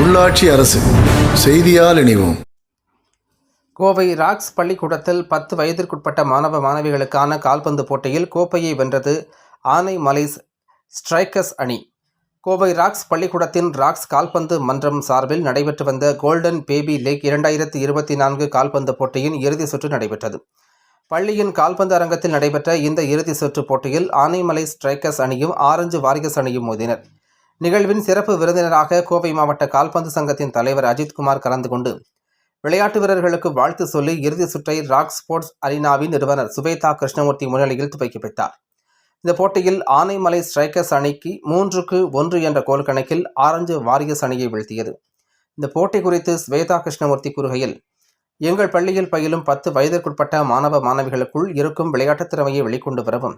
உள்ளாட்சி அரசு செய்தியால் இணைவோம். கோவை ராக்ஸ் பள்ளிக்கூடத்தில் பத்து வயதிற்குட்பட்ட மாணவ மாணவிகளுக்கான கால்பந்து போட்டியில் கோப்பையை வென்றது ஆனை மலைஸ் ஸ்ட்ரைக்கர்ஸ் அணி. கோவை ராக்ஸ் பள்ளிக்கூடத்தின் ராக்ஸ் கால்பந்து மன்றம் சார்பில் நடைபெற்று வந்த கோல்டன் பேபி லீக் இரண்டாயிரத்தி இருபத்தி நான்கு கால்பந்து போட்டியின் இறுதி சுற்று நடைபெற்றது. பள்ளியின் கால்பந்து அரங்கத்தில் நடைபெற்ற இந்த இறுதி சுற்று போட்டியில் ஆனைமலை ஸ்ட்ரைக்கர்ஸ் அணியும் ஆரஞ்சு வாரியர்ஸ் அணியும் மோதினர். நிகழ்வின் சிறப்பு விருந்தினராக கோவை மாவட்ட கால்பந்து சங்கத்தின் தலைவர் அஜித்குமார் கலந்து கொண்டு விளையாட்டு வீரர்களுக்கு வாழ்த்து சொல்லி இறுதி சுற்றை ராக் ஸ்போர்ட்ஸ் அரினாவின் நிறுவனர் சுபேதா கிருஷ்ணமூர்த்தி முன்னிலையில் துவக்கி வைத்தார் இந்த போட்டியில் ஆனைமலை ஸ்ட்ரைக்கர்ஸ் அணிக்கு மூன்றுக்கு ஒன்று என்ற கோல் கணக்கில் ஆரஞ்சு வாரியஸ் அணியை வீழ்த்தியது. இந்த போட்டி குறித்து ஸ்வேதா கிருஷ்ணமூர்த்தி கூறுகையில் எங்கள் பள்ளியில் பயிலும் பத்து வயதிற்குட்பட்ட மாணவ மாணவிகளுக்குள் இருக்கும் விளையாட்டுத் திறமையை வெளிக்கொண்டு வரவும்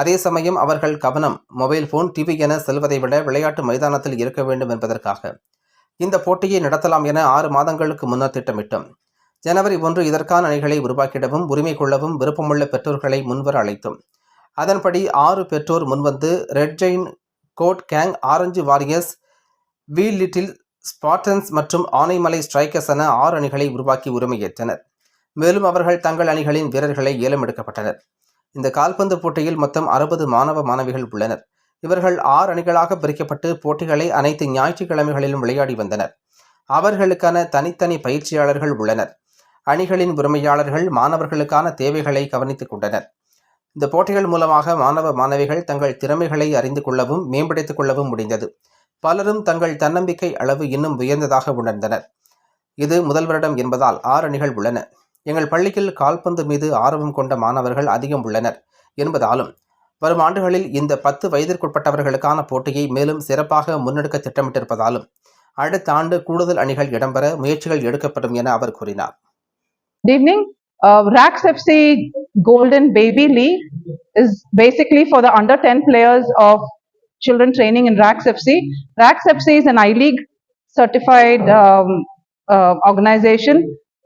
அதே சமயம் அவர்கள் கவனம் மொபைல் போன் டிவி என செல்வதை விட விளையாட்டு மைதானத்தில் இருக்க வேண்டும் என்பதற்காக. இந்த போட்டியை நடத்தலாம் என ஆறு மாதங்களுக்கு முன்னர் திட்டமிட்டோம். ஜனவரி ஒன்று இதற்கான அணிகளை உருவாக்கிடவும் உரிமை கொள்ளவும் விருப்பமுள்ள பெற்றோர்களை முன்வர அழைத்தோம். அதன்படி ஆறு பெற்றோர் முன்வந்து ரெட் ஜெயின் கோட் கேங் ஆரஞ்சு வாரியர்ஸ் வி லிட்டில் ஸ்பாட்டன்ஸ் மற்றும் ஆனைமலை ஸ்ட்ரைக்கர்ஸ் என ஆறு அணிகளை உருவாக்கி உரிமையேற்றனர். மேலும் அவர்கள் தங்கள் அணிகளின் வீரர்களை ஏலம் எடுக்கப்பட்டனர். இந்த கால்பந்து போட்டியில் மொத்தம் அறுபது மாணவ மாணவிகள் உள்ளனர். இவர்கள் ஆறு அணிகளாக பிரிக்கப்பட்டு போட்டிகளை அனைத்து ஞாயிற்றுக்கிழமைகளிலும் விளையாடி வந்தனர். அவர்களுக்கான தனித்தனி பயிற்சியாளர்கள் உள்ளனர். அணிகளின் உரிமையாளர்கள் மாணவர்களுக்கான தேவைகளை கவனித்துக் கொண்டனர். இந்த போட்டிகள் மூலமாக மாணவ மாணவிகள் தங்கள் திறமைகளை அறிந்து கொள்ளவும் மேம்படுத்திக் கொள்ளவும் முடிந்தது. பலரும் தங்கள் தன்னம்பிக்கை அளவு இன்னும் உயர்ந்ததாக உணர்ந்தனர். இது முதல் வருடம் என்பதால் ஆறு அணிகள் உள்ளன. எங்கள் பள்ளியில் கால்பந்து மீது ஆர்வம் கொண்ட மாணவர்கள் அதிகம் உள்ளனர் என்பதாலும் வரும் ஆண்டுகளில் இந்த பத்து வயதிற்குட்பட்டவர்களுக்கான போட்டியை மேலும் சிறப்பாக முன்னெடுக்க திட்டமிட்டிருப்பதாலும் அடுத்த ஆண்டு கூடுதல் அணிகள் இடம்பெற முயற்சிகள் எடுக்கப்படும் என அவர் கூறினார் Good evening. Uh, Rax FC Golden Baby League is basically for the under 10 players of children training in Rax FC. Rax FC is an I League certified um, uh, organization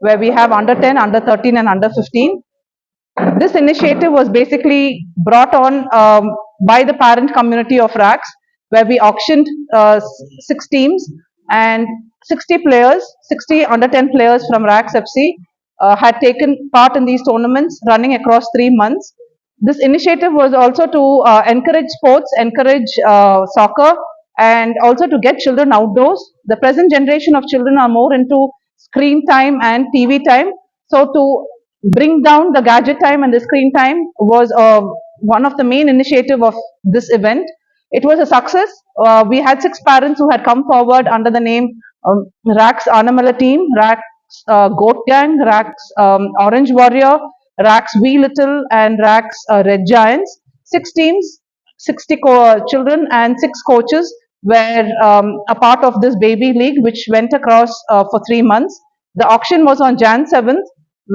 where we have under 10, under 13, and under 15. This initiative was basically brought on um, by the parent community of Rax, where we auctioned uh, six teams and 60 players, 60 under 10 players from Rax FC uh, had taken part in these tournaments running across three months. This initiative was also to uh, encourage sports, encourage uh, soccer, and also to get children outdoors. The present generation of children are more into screen time and TV time. So to bring down the gadget time and the screen time was uh, one of the main initiative of this event. It was a success. Uh, we had six parents who had come forward under the name um, Rax Anamala team, Rax uh, Goat Gang, Rax um, Orange Warrior, Rax Wee Little, and Rax uh, Red Giants. Six teams, 60 co- children, and six coaches were um, a part of this baby league, which went across uh, for three months. The auction was on Jan 7th,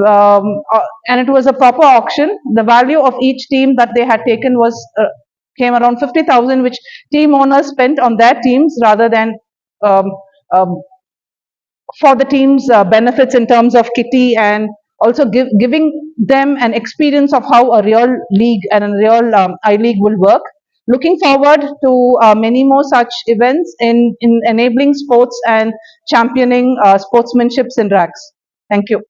um, uh, and it was a proper auction. The value of each team that they had taken was uh, came around 50,000, which team owners spent on their teams rather than um, um, for the team's uh, benefits in terms of kitty and also give, giving them an experience of how a real league and a real um, I league will work. Looking forward to uh, many more such events in, in enabling sports and championing uh, sportsmanships in RACs. Thank you.